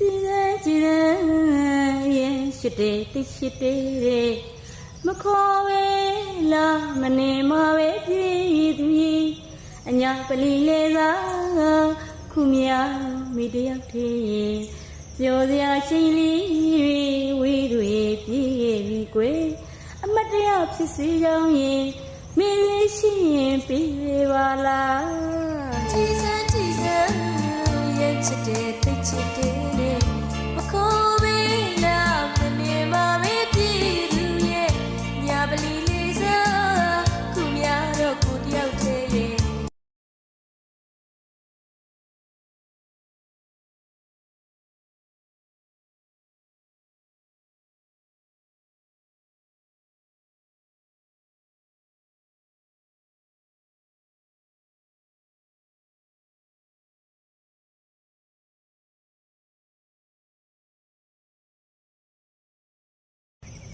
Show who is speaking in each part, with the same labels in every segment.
Speaker 1: ကြည်တယ်ကြည်တယ်ရဲ့ရှိတယ်တိရှိတယ်တဲ့မခေါ်ဝဲလာမနေမပဲပြည်သူကြီးအညာပလီလေသာခုမြမိတယောက်တည်းပြောစရာရှိလီဝီတွေပြေးပြီကွယ်အမတ်တရားဖြစ်စေကြောင်းရင်မင်းလေးရှိရင်ပြေးပါလား
Speaker 2: ကြည်စမ်းကြည်စမ်းရဲ့ချစ်တဲ့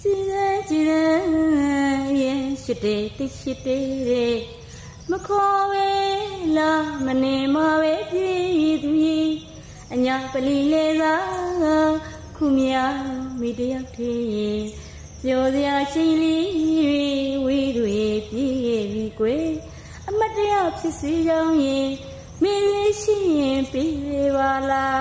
Speaker 2: ကြည်
Speaker 1: တယ်ကြည်တယ်ရဲ့ရှိတယ်တိရှိတယ်တဲ့မခေါ်ဝဲလာမနေမပဲပြည်သူကြီးအညာပလီလေသာခုမြမိတယောက်တည်းပြောစရာရှိလီဝီတွေပြေးပြီကွယ်အမတ်တရားဖြစ်စေကြောင်းရင်မင်းလေးရှိရင်ပြေးပါလား